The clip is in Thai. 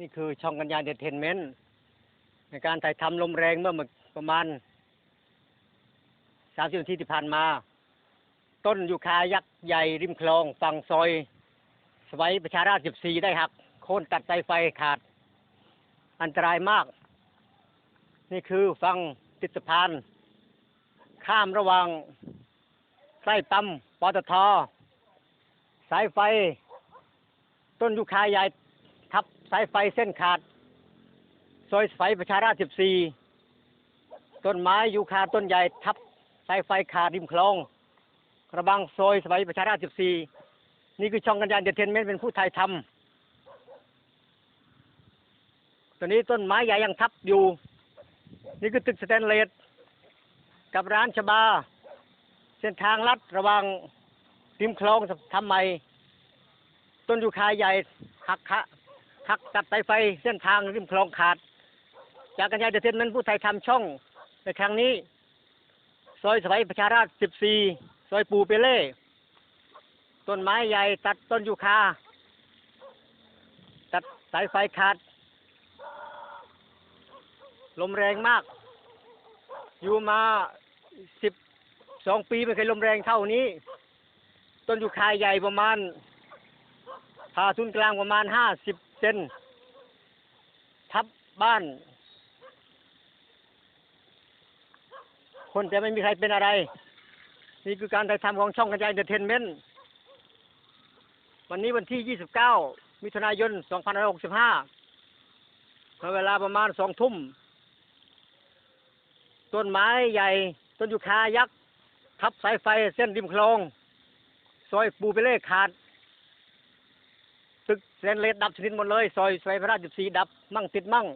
นี่คือช่องกัญญาเดเทนเมนต์ในการถ่ายทำลมแรงเมื่อประมาณสามสิบนาทีที่ผ่านมา ต้นยูคายักษ์ใหญ่ริมคลองฝั่งซอย สวัยประชาราช14 ได้หัก โค่นตัดสายไฟขาด อันตรายมาก นี่คือฟังติดสะพาน ข้ามระหว่างใกล้ปั๊มปตท สายไฟ ต้นยูคาใหญ่ ทับสายไฟเส้นขาด ซอยไฟประชาราช14 ต้นไม้ยูคาต้นใหญ่ทับสายไฟขาดริมคลองระบังซอยสมัยประชาราช14 นี่คือช่องกัญญาเดเทนเมนต์เป็นผู้ถ่ายทำตอนนี้ต้นไม้ใหญ่ยังทับอยู่ นี่คือตึกสแตนเลสกับร้านชบา เส้นทางลัดระว่างริมคลองทำใหม่ต้นยูคาใหญ่หักขะ หักตัดสายไฟเส้นทางริมคลองขาด จากกัญญาเดเทนเมนผู้ถ่ายทำช่องในครั้งนี้ ซอยสมัยประชาราช 14 ซอยปูเปเล่ต้นไม้ใหญ่ตัดต้นยูคา ตัดสายไฟขาด ลมแรงมาก อยู่มาสิบสองปีไม่เคยลมแรงเท่านี้ ต้นยูคาใหญ่ประมาณ ผ่าทุนกลางประมาณห้าสิบเซนทับบ้าน คนแต่ไม่มีใครเป็นอะไร นี่คือการถ่ายทำของช่องกระจายเดเทนเมนต์วันนี้วันที่ 29 มิถุนายน 2565เวลาประมาณสองทุ่ม ต้นไม้ใหญ่ ต้นยูคายักษ์ ทับสายไฟเส้นริมคลอง ซอยปูไปเล่ขาด ซึกเซนเลสดับชนิดหมดเลย ซอยซอยพระราชจุดสีดับ มั่งติดมั่ง